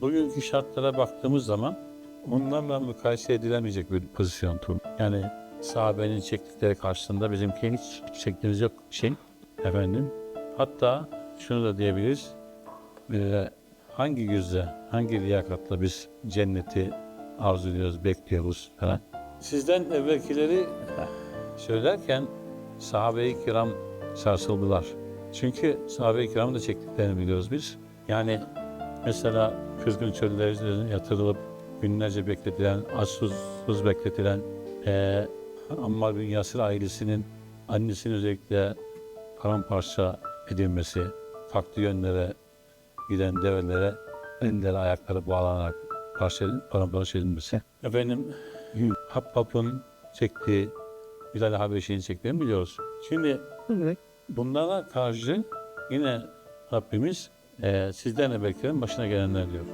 bugünkü şartlara baktığımız zaman onlarla mukayese edilemeyecek bir pozisyon tur. Yani sahabenin çektikleri karşısında bizimki hiç çektiğimiz yok şey efendim. Hatta şunu da diyebiliriz. Ee, hangi yüzle, hangi liyakatla biz cenneti arzu ediyoruz, bekliyoruz falan. Sizden evvelkileri söylerken sahabe-i kiram sarsıldılar. Çünkü sahabe-i kiramın da çektiklerini biliyoruz biz. Yani mesela kızgın çöllerinde yatırılıp günlerce bekletilen, aç susuz bekletilen eee Ammar bin Yasir ailesinin annesinin özellikle paramparça edilmesi, farklı yönlere giden develere elleri ayakları bağlanarak parça, paramparça edilmesi. Efendim Habbab'ın çektiği, Bilal Habeşi'nin çektiğini biliyoruz. Şimdi bunlara karşı yine Rabbimiz eee sizden de beklerin başına gelenler diyor.